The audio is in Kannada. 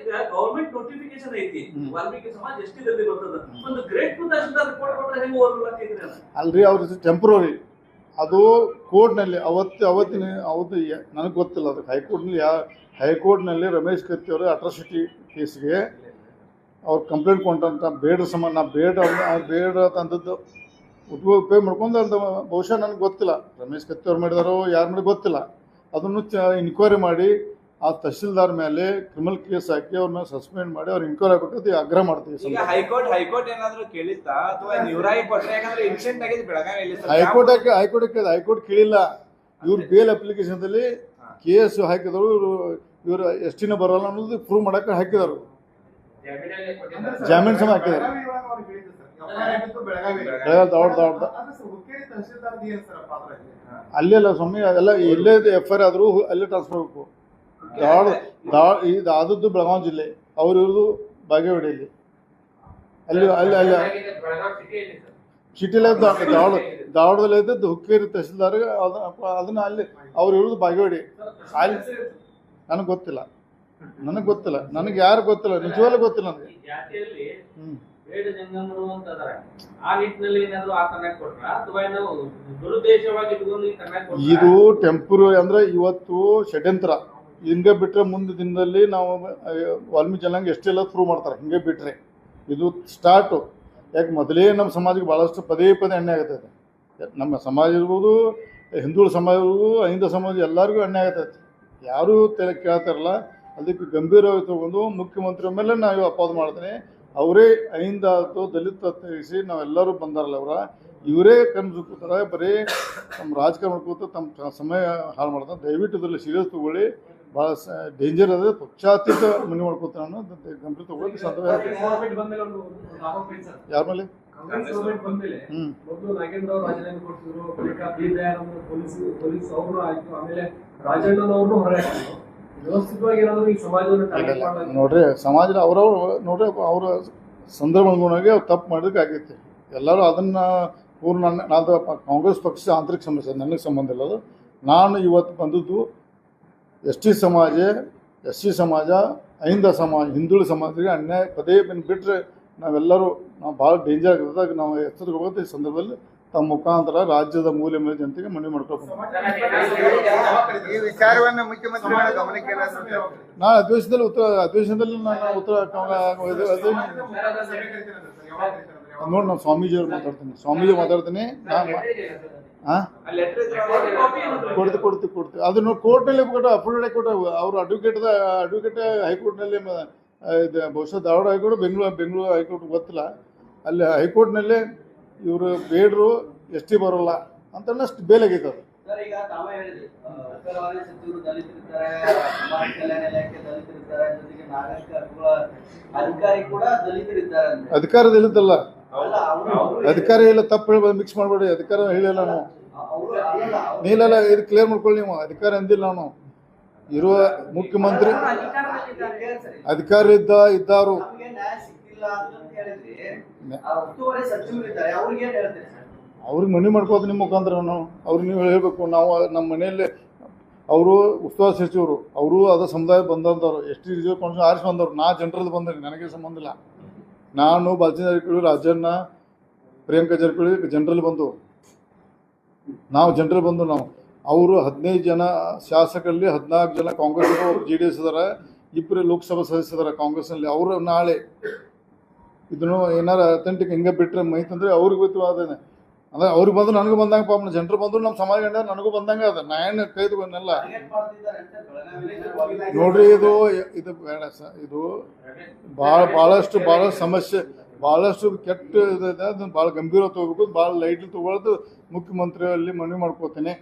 ಈಗ ನೋಟಿಫಿಕೇಶನ್ ಐತಿ. ವಾಲ್ಮೀಕಿ ಸಮಾಜ ಬರ್ತದ ಒಂದು ಗ್ರೇಟ್ ತಹಶೀಲ್ದಾರ್ ರಿಪೋರ್ಟ್ ಕೊಟ್ರೆ ಹೆಂಗ್ ಅಲ್ರಿ ಅವ್ರ ಟೆಂಪ್ರವರಿ ಅದು ಕೋರ್ಟ್ನಲ್ಲಿ ಅವತ್ತು ಅವತ್ತಿನ ಅವತ್ತು ನನಗೆ ಗೊತ್ತಿಲ್ಲ ಅದಕ್ಕೆ ಹೈಕೋರ್ಟ್ನಲ್ಲಿ ಯಾ ಹೈಕೋರ್ಟ್ನಲ್ಲಿ ರಮೇಶ್ ಕತ್ತಿ ಅವರು ಅಟ್ರಾಸಿಟಿ ಕೇಸ್ಗೆ ಅವ್ರು ಕಂಪ್ಲೇಂಟ್ ಕೊಟ್ಟಂತ ಬೇಡ ಸಮ ನಾ ಬೇಡ ಬೇಡ ತಂದದ್ದು ಉಪಯೋಗ ಮಾಡ್ಕೊಂಡು ಅದು ಬಹುಶಃ ನನಗೆ ಗೊತ್ತಿಲ್ಲ. ರಮೇಶ್ ಕತ್ತಿ ಅವ್ರು ಮಾಡಿದಾರೋ ಯಾರು ಮಾಡಿ ಗೊತ್ತಿಲ್ಲ. ಅದನ್ನು ಚ ಇನ್ಕ್ವೈರಿ ಮಾಡಿ ಆ ತಹಶೀಲ್ದಾರ್ ಮೇಲೆ ಕ್ರಿಮಿನಲ್ ಕೇಸ್ ಹಾಕಿ ಅವ್ರನ್ನ ಸಸ್ಪೆಂಡ್ ಮಾಡಿ ಅವ್ರು ಇನ್ಕ್ವೈರಿ ಕೊಟ್ಟು ಆಗ್ರಹ ಮಾಡ್ತೀವಿ ಈಗ. ಹೈಕೋರ್ಟ್ ಹೈಕೋರ್ಟ್ ಏನಾದ್ರು ಕೇಳಿತ್ತಾ? ಅಥವಾ ನೀವ್ರಾಗಿ ಕೊಟ್ರೆ ಯಾಕಂದ್ರೆ ಇನ್ಸಿಡೆಂಟ್ ಆಗಿದೆ ಬೆಳಗಾವಿಯಲ್ಲಿ ಸರ್. ಹೈಕೋರ್ಟ್ ಹಾಕಿ ಹೈಕೋರ್ಟ್ ಕೇಳಿದ ಹೈಕೋರ್ಟ್ ಕೇಳಿಲ್ಲ. ಇವ್ರು ಬೇಲ್ ಅಪ್ಲಿಕೇಶನ್ದಲ್ಲಿ ಕೇಸ್ ಹಾಕಿದವರು ಇವರು ಇವರು ಎಷ್ಟಿನ ಬರೋಲ್ಲ ಅನ್ನೋದು ಪ್ರೂವ್ ಮಾಡಕ್ಕೆ ಹಾಕಿದರು. ಜಾಮೀನ್ ಸಮ ಹಾಕಿದ್ದಾರೆ. ಬೆಳಗಾವಿ ದೌಡ್ ದೌಡ್ ಅಲ್ಲೇ ಅಲ್ಲ ಸ್ವಾಮಿ ಅದೆಲ್ಲ ಎಲ್ಲೇ ಎಫ್ ಐ ಆರ್ ಆದರೂ ಅಲ್ಲೇ ಟ್ರಾನ್ಸ್ಫರ್ ಆಗಬೇಕು. ದಾವಣ ದಾವ ಈ ಆದದ್ದು ಬೆಳಗಾವಿ ಜಿಲ್ಲೆ ಅವ್ರು ಇರೋದು ಬಾಗೇವಾಡಿಯಲ್ಲಿ ಅಲ್ಲಿ ಅಲ್ಲಿ ಅಲ್ಲಿ. ಸಿಟಿಲೇ ಧಾರವಾಡ ಧಾರವಾಡದಲ್ಲಿ ಇದ್ದದ್ದು ಹುಕ್ಕೇರಿ ತಹಸೀಲ್ದಾರ್ ಅದನ್ನ ಅಲ್ಲಿ ಅವ್ರು ಇರೋದು ಬಾಗೇವಾಡಿ. ಅಲ್ಲಿ ನನಗೆ ಗೊತ್ತಿಲ್ಲ. ನನಗೆ ಗೊತ್ತಿಲ್ಲ. ನನಗೆ ಯಾರು ಗೊತ್ತಿಲ್ಲ. ನಿಜವಾಗ್ಲೂ ಗೊತ್ತಿಲ್ಲ ನನಗೆ. ಜಾತಿಯಲ್ಲಿ ಬೇಡ ಜಂಗಮರು ಅಂತ ಅದಾರ ಆ ನಿಟ್ಟಿನಲ್ಲಿ ಏನಾದ್ರು ಆ ಕನ್ನಡ ಕೊಟ್ರ? ಅಥವಾ ನಾವು ದುರುದ್ದೇಶವಾಗಿ ಇಟ್ಕೊಂಡು ಈ ಕನ್ನಡ ಕೊಟ್ರ? ಇದು ಟೆಂಪ್ರರಿ ಅಂದ್ರೆ ಇವತ್ತು ಷಡ್ಯಂತ್ರ. ಹಿಂಗೆ ಬಿಟ್ಟರೆ ಮುಂದೆ ದಿನದಲ್ಲಿ ನಾವು ವಾಲ್ಮೀಕಿ ಜನಾಂಗ ಎಷ್ಟೆಲ್ಲ ಪ್ರೂವ್ ಮಾಡ್ತಾರೆ, ಹಿಂಗೆ ಬಿಟ್ಟರೆ ಇದು ಸ್ಟಾರ್ಟು ಯಾಕೆ ಮೊದಲೇ ನಮ್ಮ ಸಮಾಜಕ್ಕೆ ಭಾಳಷ್ಟು ಪದೇ ಪದೇ ಎಣ್ಣೆ ಆಗತ್ತೈತೆ ನಮ್ಮ ಸಮಾಜ ಇರ್ಬೋದು ಹಿಂದೂಳ ಸಮಾಜ ಇರ್ಬೋದು, ಅಹಿಂದ ಸಮಾಜ ಎಲ್ಲರಿಗೂ ಎಣ್ಣೆ ಆಗತ್ತೈತೆ ಯಾರೂ ತಲೆ ಕೇಳ್ತಾರಲ್ಲ ಅದಕ್ಕೆ ಗಂಭೀರವಾಗಿ ತಗೊಂಡು ಮುಖ್ಯಮಂತ್ರಿ ಮೇಲೆ ನಾವು ಅಪವಾದ ಮಾಡ್ತೀನಿ. ಅವರೇ ಅಹಿಂದ ಆಯ್ತು ದಲಿತ ತೆಗಿಸಿ ನಾವೆಲ್ಲರೂ ಬಂದಾರಲ್ಲ ಅವರ. ಇವರೇ ಕಣ್ಣು ಕೂತಾರೆ ಬರೀ ತಮ್ಮ ರಾಜಕಾರಣ ಮಾಡ್ಕೋತ ತಮ್ಮ ಸಮಯ ಹಾಳು ಮಾಡ್ತಾರೆ. ದಯವಿಟ್ಟು ಇದರಲ್ಲಿ ಸೀರಿಯಸ್ ತೊಗೊಳ್ಳಿ. ಭಾಳ ಡೇಂಜರ್ ಅದೇ. ಪಕ್ಷಾತೀತ ಮನೆ ಮಾಡ್ಕೋತಾರೆ ಅನ್ನೋದು ಗಂಭೀರ ತಗೊಳ್ಳಿ ಸಾಧ್ಯ. ಯಾರ ಮೇಲೆ? ನೋಡ್ರಿ ಸಮಾಜದ ಅವ್ರವ್ರು ನೋಡ್ರಿ ಅವರ ಸಂದರ್ಭ ಅನುಗುಣವಾಗಿ ಅವ್ರು ತಪ್ಪು ಮಾಡಿದಕ್ಕೆ ಆಗೈತೆ ಎಲ್ಲರೂ ಅದನ್ನು ಪೂರ್ಣ ನನ್ನ- ನಾನು ಕಾಂಗ್ರೆಸ್ ಪಕ್ಷ ಆಂತರಿಕ ಸಮಸ್ಯೆ ನನಗೆ ಸಂಬಂಧ ಇಲ್ಲ ಅದು. ನಾನು ಇವತ್ತು ಬಂದದ್ದು ಎಸ್ ಟಿ ಸಮಾಜ ಎಸ್ ಸಿ ಸಮಾಜ ಅಹಿಂದ ಸಮಾಜ ಹಿಂದುಳಿದ ಸಮಾಜಕ್ಕೆ ಅನ್ಯಾಯ ಪದೇ ಬಂದು ಬಿಟ್ಟರೆ ನಾವೆಲ್ಲರೂ ನಾವು ಭಾಳ ಡೇಂಜರ್ ಆಗಿರೋದಾಗ ನಾವು ಎಚ್ಚರಿಕೆ ಈ ಸಂದರ್ಭದಲ್ಲಿ ತಮ್ಮ ಮುಖಾಂತರ ರಾಜ್ಯದ ಮೂಲೆ ಮೇಲೆ ಜನತೆಗೆ ಮನವಿ ಮಾಡ್ಕೊಳ್ಬೇಕು. ಈ ವಿಚಾರವನ್ನು ಮುಖ್ಯಮಂತ್ರಿಗಳ ಗಮನಕ್ಕೆ ಏನಾದ್ರು ನಾನು ಅಧಿವೇಶನದಲ್ಲಿ ಉತ್ತರ ಅಧಿವೇಶನದಲ್ಲಿ ನಾನು ಉತ್ತರ ನೋಡಿ ನಾನು ಸ್ವಾಮೀಜಿಯವ್ರು ಮಾತಾಡ್ತೀನಿ. ಸ್ವಾಮೀಜಿ ಮಾತಾಡ್ತೀನಿ. ಕೊಡ್ತು ಕೊಡ್ತು ಕೊಡ್ತು. ಅದನ್ನು ಕೋರ್ಟಲ್ಲಿ ಕೊಟ್ಟು ಅಫಿಡವಿಟ್ ಕೊಟ್ಟು ಅವರು ಅಡ್ವೊಕೇಟ್ದ ಅಡ್ವೊಕೇಟ್ ಹೈಕೋರ್ಟ್ನಲ್ಲಿ ಇದು ಬಹುಶಃ Dharwad high court Bengaluru Bengaluru high court ಗೊತ್ತಿಲ್ಲ. ಅಲ್ಲಿ ಹೈಕೋರ್ಟ್ನಲ್ಲೇ ಇವರು ಬೇಡರು ಎಸ್ ಟಿ ಬರೋಲ್ಲ ಅಂತ ಅಷ್ಟು ಬೇಲಾಗೈತೆ ಅದು ಅಧಿಕಾರದಲ್ಲಿದ್ದಲ್ಲ ಅವರು ಅವರು ಅಧಿಕಾರ ಇಲ್ಲ ತಪ್ಪು ಹೇಳ್ಬೋದು ಮಿಕ್ಸ್ ಮಾಡಬೇಡಿ, ಅಧಿಕಾರ ಹೇಳಿಲ್ಲ ನಾವು. ನೀಲಲ್ಲ ಇದು ಕ್ಲಿಯರ್ ಮಾಡ್ಕೊಳ್ಳಿ ನೀವು, ಅಧಿಕಾರ ಅಂದಿಲ್ಲ ನಾನು. ಇರುವ ಮುಖ್ಯಮಂತ್ರಿ ಅಧಿಕಾರಿ ಇದ್ದ ಇದ್ದಾರು. ಅವ್ರಿಗೆ ಮನವಿ ಮಾಡ್ಕೋದು ನಿಮ್ಮ ಮುಖಾಂತರ ನಾವು ಅವ್ರಿಗೆ ನೀವು ಹೇಳಬೇಕು, ನಾವು ನಮ್ಮ ಮನೆಯಲ್ಲಿ ಅವರು ಉಸ್ತುವಾರಿ ಸಚಿವರು, ಅವರು ಅದ ಸಮುದಾಯ ಬಂದಂಥವ್ರು ಎಷ್ಟು ರಿಸರ್ವ್ ಕೌನ್ಸಿಲ್ ಆರಿಸಿ ಬಂದವರು, ನಾ ಜನರಲ್ಲಿ ಬಂದ್ರಿ ನನಗೆ ಸಂಬಂಧ ಇಲ್ಲ. ನಾನು ಬಾಲಚಂದ್ರ ರಾಜಣ್ಣ ಪ್ರಿಯಾಂಕಾ ಜಾರಕಿಹೊಳಿ, ಜನರಲ್ ಬಂದು. ನಾವು ಜನರಲ್ ಬಂದು ನಾವು. ಅವರು ಹದಿನೈದು ಜನ ಶಾಸಕರಲ್ಲಿ ಹದಿನಾಲ್ಕು ಜನ ಕಾಂಗ್ರೆಸ್ ಜೆ ಡಿ ಎಸ್ ಇದಾರೆ. ಇಬ್ಬರು ಲೋಕಸಭಾ ಸದಸ್ಯರಾರ ಕಾಂಗ್ರೆಸ್ನಲ್ಲಿ. ಅವರು ನಾಳೆ ಇದನ್ನು ಏನಾರ ಅಥೆಂಟಿಕ್ ಹಿಂಗೆ ಬಿಟ್ಟರೆ ಮೈತಂದ್ರೆ ಅವ್ರಿಗೆ ಗೊತ್ತು ಅದೇನೆ ಅಂದ್ರೆ ಅವ್ರಿಗೆ ಬಂದು ನನಗೂ ಬಂದಂಗೆ ಪಾಪ ಜನರು ಬಂದು ನಮ್ಮ ಸಮಾಜ ಕಂಡ ನನಗೂ ಬಂದಂಗೆ ಅದ. ನಾ ಏನು ಕೈದು ಬಂದಲ್ಲ ನೋಡ್ರಿ ಇದು ಇದು ಬೇಡ ಸ, ಇದು ಭಾಳ ಭಾಳಷ್ಟು ಭಾಳ ಸಮಸ್ಯೆ. ಭಾಳಷ್ಟು ಕೆಟ್ಟ ಇದೆ ಅದನ್ನು ಭಾಳ ಗಂಭೀರ ತಗೋಬೇಕು. ಭಾಳ ಲೈಟ್ ತೊಗೊಳ್ಳೋದು ಮುಖ್ಯಮಂತ್ರಿಯಲ್ಲಿ ಮನವಿ ಮಾಡ್ಕೋತೀನಿ